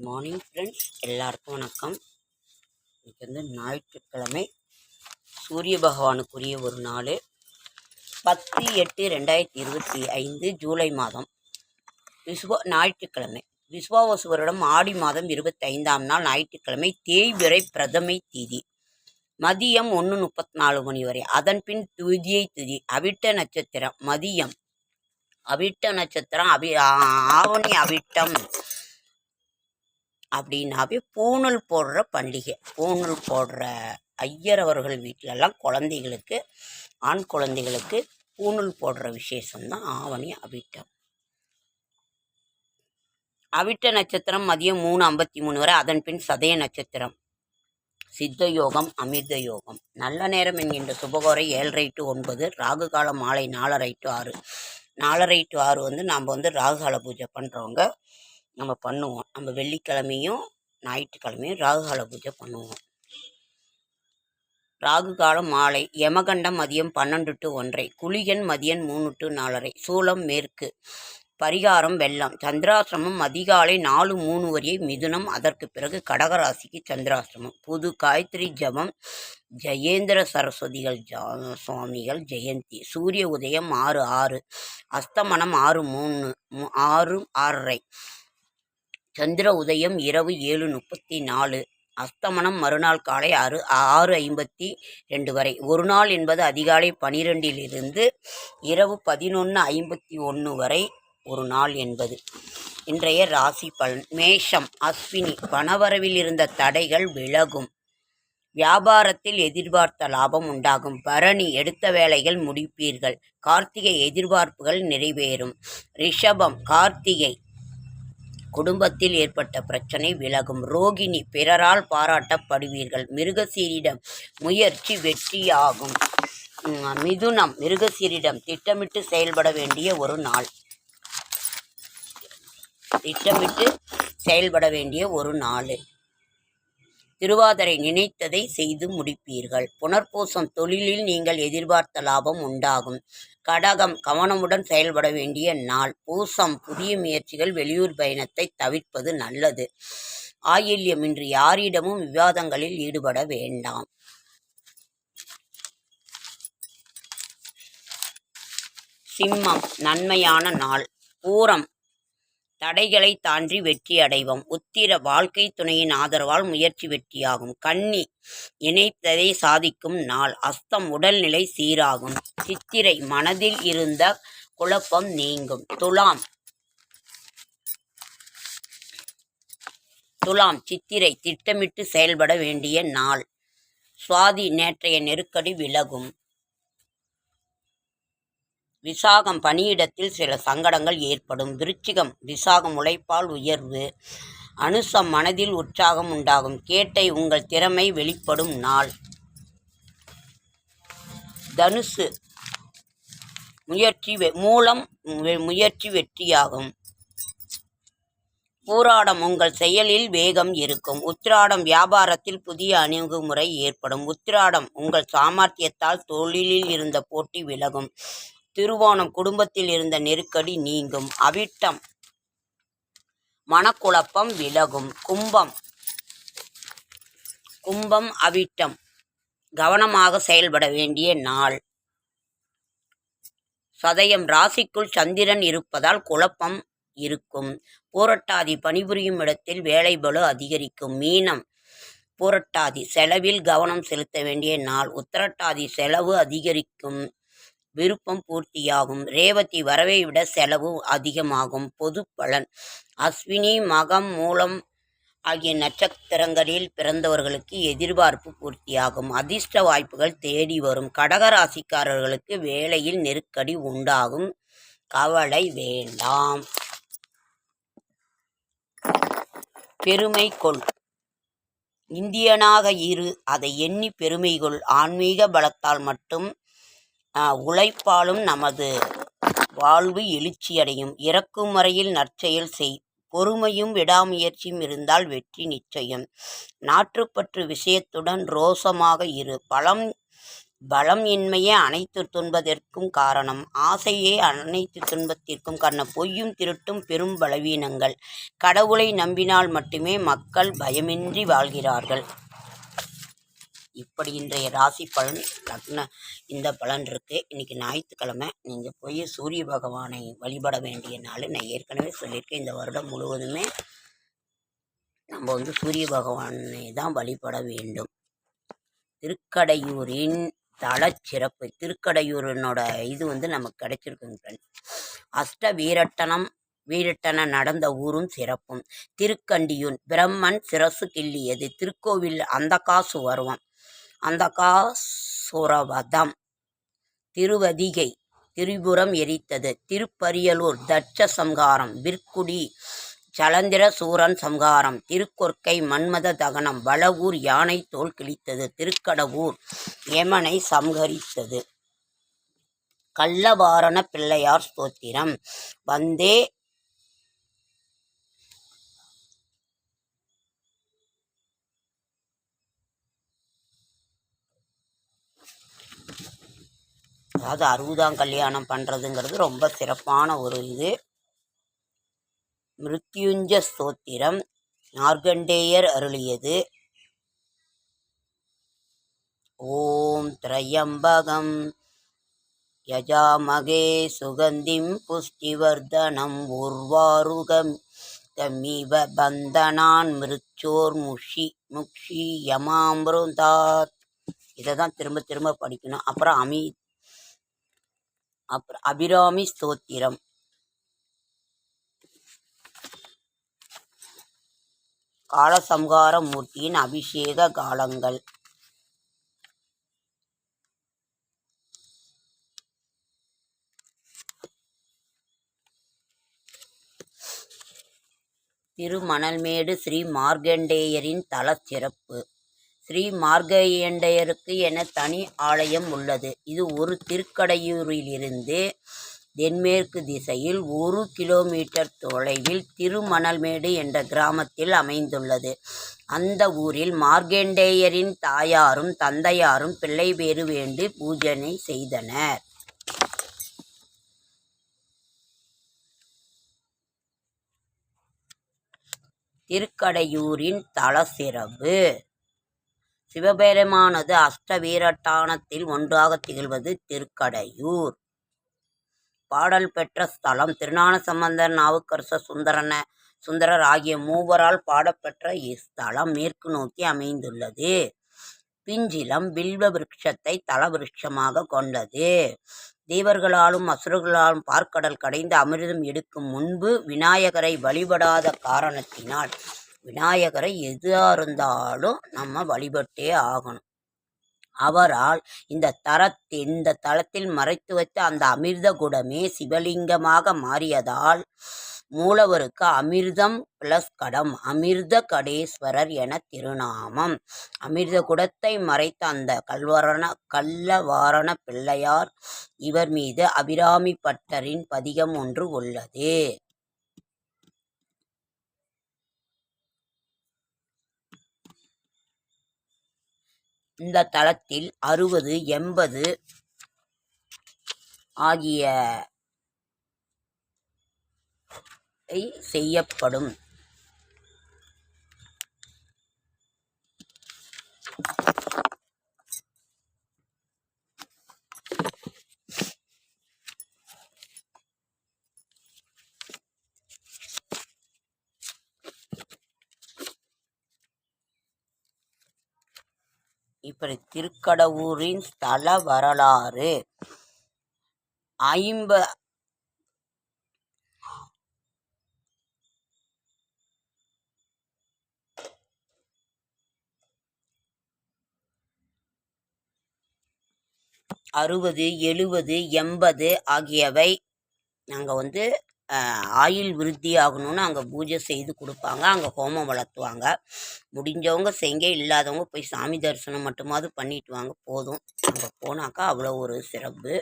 Good morning friends எல்லாருக்கும் வணக்கம். இன்றைக்கி வந்து ஞாயிற்றுக்கிழமை. சூரிய பகவானுக்குரிய ஒரு நாள். பத்து எட்டு ரெண்டாயிரத்தி இருபத்தி ஐந்து ஜூலை மாதம். விஸ்வ ஞாயிற்றுக்கிழமை. விஸ்வாவசு வருடம் ஆடி மாதம் இருபத்தி ஐந்தாம் நாள் ஞாயிற்றுக்கிழமை தேய்பிறை பிரதமை திதி. மதியம் ஒன்று முப்பத்தி நாலு மணி வரை. அதன் பின் துதியை திதி. அவிட்ட நட்சத்திரம். மதியம். அவிட்ட நட்சத்திரம். அவி ஆவணி அவிட்டம். அப்படின்னாவே பூணூல் போடுற பண்டிகை. பூணூல் போடுற ஐயர் அவர்கள் வீட்டிலலாம் குழந்தைகளுக்கு ஆண் குழந்தைகளுக்கு பூணூல் போடுற விசேஷம்தான் ஆவணி அவிட்டம். அவிட்ட நட்சத்திரம் மதியம் மூணு ஐம்பத்தி மூணு வரை அதன் பின் சதய நட்சத்திரம். சித்த யோகம் அமிர்த யோகம். நல்ல நேரம் என்கின்ற சுபகோரை ஏழரை டு ஒன்பது ராகு காலம் மாலை நாலரை டு ஆறு. நாலரை டு ஆறு வந்து நாம் வந்து ராகுகால பூஜை பண்ணுறவங்க நம்ம பண்ணுவோம். நம்ம வெள்ளிக்கிழமையும் ஞாயிற்றுக்கிழமையும் ராகுகால பூஜை பண்ணுவோம். ராகு காலம் மாலை யமகண்டம் மதியம் பன்னெண்டு டு ஒன்றை குளிகன் மதியம் மூணு டு நாலரை சூளம் மேற்கு பரிகாரம் வெள்ளம் சந்திராசிரமம் அதிகாலை நாலு மூணு வரையை மிதுனம் அதற்கு பிறகு கடகராசிக்கு சந்திராசிரமம். புது காயத்ரி ஜபம் ஜெயேந்திர சரஸ்வதிகள் ஜா சுவாமிகள் ஜெயந்தி சூரிய உதயம் ஆறு ஆறு அஸ்தமனம் ஆறு மூணு மு- ஆறு ஆறரை சந்திர உதயம் இரவு ஏழு முப்பத்தி நாலு. அஸ்தமனம் மறுநாள் காலை ஆறு ஆறு ஐம்பத்தி ரெண்டு வரை. ஒரு நாள் என்பது அதிகாலை பனிரெண்டிலிருந்து இரவு பதினொன்று ஐம்பத்தி ஒன்று வரை ஒரு நாள் என்பது. இன்றைய ராசி பலன். மேஷம் அஸ்வினி பணவரவில் இருந்த தடைகள் விலகும். வியாபாரத்தில் எதிர்பார்த்த லாபம் உண்டாகும். பரணி எடுத்த வேலைகள் முடிப்பீர்கள். கார்த்திகை எதிர்பார்ப்புகள் நிறைவேறும். ரிஷபம் கார்த்திகை குடும்பத்தில் ஏற்பட்ட பிரச்சனை விலகும். ரோகிணி பிறரால் பாராட்டப்படுவீர்கள். மிருகசீரிடம் முயற்சி வெற்றியாகும். மிதுனம் மிருகசீரிடம் திட்டமிட்டு செயல்பட வேண்டிய ஒரு நாள். திட்டமிட்டு செயல்பட வேண்டிய ஒரு நாள். திருவாதிரை நினைத்ததை செய்து முடிப்பீர்கள். புனர்பூசம் தொழிலில் நீங்கள் எதிர்பார்த்த லாபம் உண்டாகும். கடகம் கவனமுடன் செயல்பட வேண்டிய நாள். பூசம் புதிய முயற்சிகள் வெளியூர் பயணத்தை தவிர்ப்பது நல்லது. ஆயில்யம் இன்று யாரிடமும் விவாதங்களில் ஈடுபட வேண்டாம். சிம்மம் நன்மையான நாள். பூரம் தடைகளை தாண்டி வெற்றி அடைவோம். உத்திர வாழ்க்கை துணையின் ஆதரவால் முயற்சி வெற்றியாகும். கன்னி இணைத்ததை சாதிக்கும் நாள். அஸ்தம் உடல்நிலை சீராகும். சித்திரை மனதில் இருந்த குழப்பம் நீங்கும். துலாம். துலாம். சித்திரை திட்டமிட்டு செயல்பட வேண்டிய நாள். சுவாதி நேற்றைய நெருக்கடி விலகும். விசாகம் பணியிடத்தில் சில சங்கடங்கள் ஏற்படும். விருச்சிகம் விசாகம் உழைப்பால் உயர்வு. அனுசம் மனதில் உற்சாகம் உண்டாகும். கேட்டை உங்கள் திறமை வெளிப்படும் நாள். தனுசு முயற்சி வெ- மூலம் முயற்சி வெற்றியாகும். பூராடம் உங்கள் செயலில் வேகம் இருக்கும். உத்திராடம் வியாபாரத்தில் புதிய அணுகுமுறை ஏற்படும். உத்திராடம் உங்கள் சாமர்த்தியத்தால் தொழிலில் இருந்த போட்டி விலகும். திருவோணம் குடும்பத்தில் இருந்த நெருக்கடி நீங்கும். அவிட்டம். மனக்குழப்பம் விலகும். கும்பம். கும்பம் அவிட்டம். கவனமாக செயல்பட வேண்டிய நாள். சதயம் ராசிக்குள் சந்திரன் இருப்பதால் குழப்பம் இருக்கும். பூரட்டாதி பணிபுரியும் இடத்தில் வேலை பலு அதிகரிக்கும். மீனம். பூரட்டாதி செலவில் கவனம் செலுத்த வேண்டிய நாள். உத்தரட்டாதி செலவு அதிகரிக்கும். விருப்பம் பூர்த்தியாகும். ரேவதி வரவை விட செலவு அதிகமாகும். பொது பலன். அஸ்வினி மகம் மூலம் ஆகிய நட்சத்திரங்களில் பிறந்தவர்களுக்கு எதிர்பார்ப்பு பூர்த்தியாகும். அதிர்ஷ்ட வாய்ப்புகள் தேடி வரும். கடகராசிக்காரர்களுக்கு வேலையில் நெருக்கடி உண்டாகும். கவலை வேண்டாம். பெருமை கொள். இந்தியனாக இரு. அதை எண்ணி பெருமை கொள். ஆன்மீக பலத்தால் மட்டும் உழைப்பாலும் நமது வாழ்வு எழுச்சியடையும். இறக்கும் வரையில் நற்செயல் செய். பொறுமையும் விடாமுயற்சியும் இருந்தால் வெற்றி நிச்சயம். நாற்றுப்பற்று விஷயத்துடன் ரோசமாக இரு. பழம் பலம் இன்மையே அனைத்து துன்பத்திற்கும் காரணம். ஆசையே அனைத்து துன்பத்திற்கும் காரணம். பொய்யும் திருட்டும் பெரும் பலவீனங்கள். கடவுளை நம்பினால் மட்டுமே மக்கள் பயமின்றி வாழ்கிறார்கள். இப்படி இன்றைய ராசி பலன் லக்ன இந்த பலன் இருக்குது இன்னைக்கு ஞாயிற்றுக்கிழமை. நீங்கள் போய் சூரிய பகவானை வழிபட வேண்டிய நாள். நான் ஏற்கனவே சொல்லியிருக்கேன் இந்த வருடம் முழுவதுமே நம்ம வந்து சூரிய பகவானை தான் வழிபட வேண்டும். திருக்கடையூரின் தலச்சிறப்பு. திருக்கடையூரனோட இது வந்து நமக்கு கிடைச்சிருக்குங்க ஃப்ரெண்ட்ஸ் அஷ்ட வீரட்டனம் வீரட்டன நடந்த ஊரும் சிறப்பும். திருக்கண்டியூன் பிரம்மன் சிரசு கிள்ளியது. திருக்கோவில் அந்த காசு வருவம் அந்தகாசுரவதம் திருவதிகை திரிபுரம் எரித்தது. திருப்பரியலூர் தட்ச சம்ஹாரம் விற்குடி சலந்திர சூரன் சம்ஹாரம் திருக்கொற்கை மன்மத தகனம் வளவூர் யானை தோல் கிழித்தது திருக்கடவூர் யமனை சம்ஹரித்தது. கள்ளவாரண பிள்ளையார் ஸ்தோத்திரம். வந்தே அதாவது அறுபதாம் கல்யாணம் பண்ணுறதுங்கிறது ரொம்ப சிறப்பான ஒரு இது. மிருத்யுஞ்ச ஸ்தோத்திரம் மார்க்கண்டேயர் அருளியது. ஓம் திரையம்பகம். யஜாமகே சுகந்திம் புஷ்டிவர்தனம் உர்வாருகம் தமிவ பந்தனான் மிருச்சோர் முஷி முக்ஷி யமாமிருந்தாத் இதை தான் திரும்ப திரும்ப படிக்கணும். அப்புறம் அமி அப்புறம் அபிராமி ஸ்தோத்திரம். காலசம்ஹார மூர்த்தியின் அபிஷேக காலங்கள். திருமணல்மேடு ஸ்ரீ மார்க்கண்டேயரின் தலச் சிறப்பு ஸ்ரீ மார்க்கண்டேயருக்கு என தனி ஆலயம் உள்ளது. இது ஒரு திருக்கடையூரிலிருந்து தென்மேற்கு திசையில் ஒரு கிலோமீட்டர் தொலைவில் திருமணல்மேடு என்ற கிராமத்தில் அமைந்துள்ளது. அந்த ஊரில் மார்கண்டேயரின் தாயாரும் தந்தையாரும் பிள்ளை பேறு வேண்டி பூஜனை செய்தனர். திருக்கடையூரின் தலசிறப்பு சிவபெருமானது அஷ்டவீரட்டானத்தில் ஒன்றாக திகழ்வது திருக்கடையூர். பாடல் பெற்ற ஸ்தலம் திருஞான சம்பந்தர் நாவுக்கரச சுந்தரன சுந்தரர் ஆகிய மூவரால் பாடப்பெற்ற இஸ்தலம் மேற்கு நோக்கி அமைந்துள்ளது. பிஞ்சிலம் பில்வ விருட்சத்தை தல விருட்சமாக கொண்டது. தேவர்களாலும் அசுரர்களாலும் பார்க்கடல் கடைந்து அமிர்தம் எடுக்கும் முன்பு விநாயகரை வழிபடாத காரணத்தினால் விநாயகரை எதுவாக இருந்தாலும் நம்ம வழிபட்டே ஆகணும். அவரால் இந்த தரத் இந்த தலத்தில் மறைத்து வைத்த அந்த அமிர்த குடமே சிவலிங்கமாக மாறியதால் மூலவருக்கு அமிர்தம் பிளஸ் கடம் அமிர்த கடேஸ்வரர் என திருநாமம். அமிர்த குடத்தை மறைத்த அந்த கல்வரண கள்ளவாரண பிள்ளையார் இவர் மீது அபிராமி பட்டரின் பதிகம் ஒன்று உள்ளது. இந்த தளத்தில் அறுபது எண்பது ஆகிய செய்யப்படும். இப்படி திருக்கடவுரின் ஸ்தல வரலாறு. ஐம்ப அறுபது எழுபது எண்பது ஆகியவை நாங்கள் வந்து ஆயுள் விருத்தி ஆகணும்னு அங்கே பூஜை செய்து கொடுப்பாங்க. அங்கே ஹோமம் வளர்த்துவாங்க முடிஞ்சவங்க செய்ங்க இல்லாதவங்க போய் சாமி தரிசனம் மட்டுமாவது பண்ணிட்டு வாங்க. போதும். அங்கே போனாக்கா அவ்வளோ ஒரு சிறப்பு.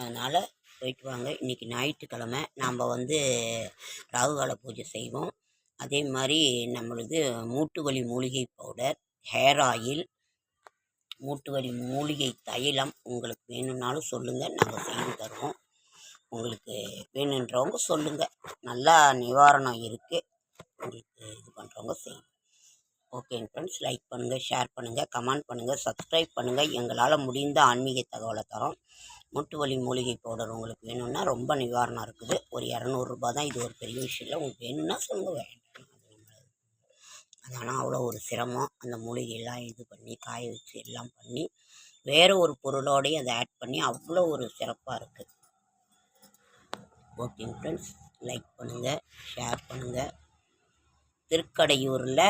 அதனால் போயிட்டு வாங்க. இன்றைக்கி ஞாயிற்றுக்கிழமை. நாம் வந்து ராகுகால பூஜை செய்வோம். அதே மாதிரி நம்மளது மூட்டு வலி மூலிகை பவுடர் ஹேர் ஆயில் மூட்டு வலி மூலிகை தைலம் உங்களுக்கு வேணும்னாலும் சொல்லுங்கள் நாங்கள் செய்து தருவோம். உங்களுக்கு வேணுன்றவங்க சொல்லுங்கள் நல்லா நிவாரணம் இருக்குது உங்களுக்கு இது பண்ணுறவங்க செய்யும் ஓகேங்க ஃப்ரெண்ட்ஸ் லைக் பண்ணுங்கள் ஷேர் பண்ணுங்கள் கமெண்ட் பண்ணுங்கள் சப்ஸ்கிரைப் பண்ணுங்கள் எங்களால் முடிந்த ஆன்மீக தகவலை தரோம். மூட்டு வலி மூலிகை பவுடர் உங்களுக்கு வேணும்னா ரொம்ப நிவாரணம் இருக்குது. ஒரு இரநூறுபா தான் இது ஒரு பெரிய விஷயம் இல்லை. உங்களுக்கு வேணும்னா சொல்லுங்கள் அதெல்லாம் அவ்வளோ ஒரு சிரமம். அந்த மூலிகையெல்லாம் இது பண்ணி காய வச்சு எல்லாம் பண்ணி வேறு ஒரு பொருளோடையும் அதை ஆட் பண்ணி அவ்வளோ ஒரு சிறப்பாக இருக்குது ஓகேங்க ஃப்ரெண்ட்ஸ் லைக் பண்ணுங்கள் ஷேர் பண்ணுங்கள் திருக்கடையூரில்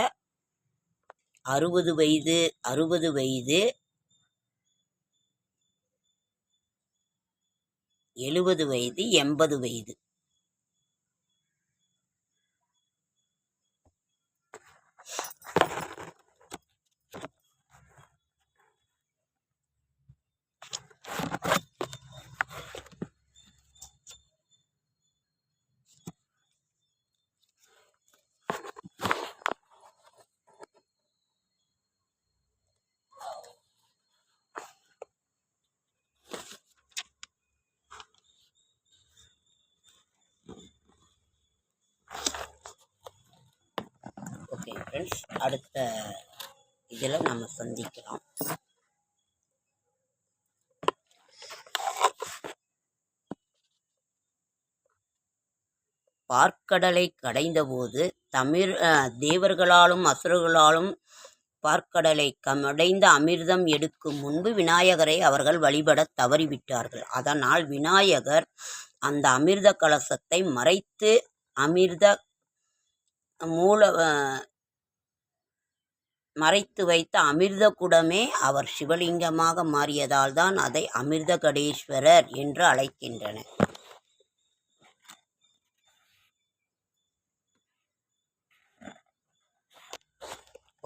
அறுபது வயது அறுபது வயது எழுபது வயது எண்பது வயது. ஃப்ரெண்ட்ஸ் அடுத்த இதில் நம்ம சந்திக்கலாம். பார்க்கடலை கடைந்தபோது தமிழ் அஹ், தேவர்களாலும் அசுரர்களாலும் பார்க்கடலை கடைந்த அமிர்தம் எடுக்கும் முன்பு விநாயகரை அவர்கள் வழிபடத் தவறிவிட்டார்கள். அதனால் விநாயகர் அந்த அமிர்த கலசத்தை மறைத்து அமிர்த மூல அஹ், மறைத்து வைத்த அமிர்த குடமே அவர் சிவலிங்கமாக மாறியதால் தான் அதை அமிர்தகடேஸ்வரர் என்று அழைக்கின்றனர்.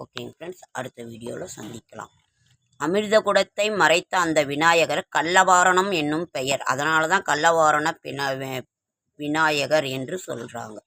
ஓகேங்க ஃப்ரெண்ட்ஸ் அடுத்த வீடியோவில் சந்திக்கலாம். அமிர்த குடத்தை மறைத்த அந்த விநாயகர் கள்ளவாரணம் என்னும் பெயர். அதனால தான் கள்ளவாரண பின விநாயகர் என்று சொல்கிறாங்க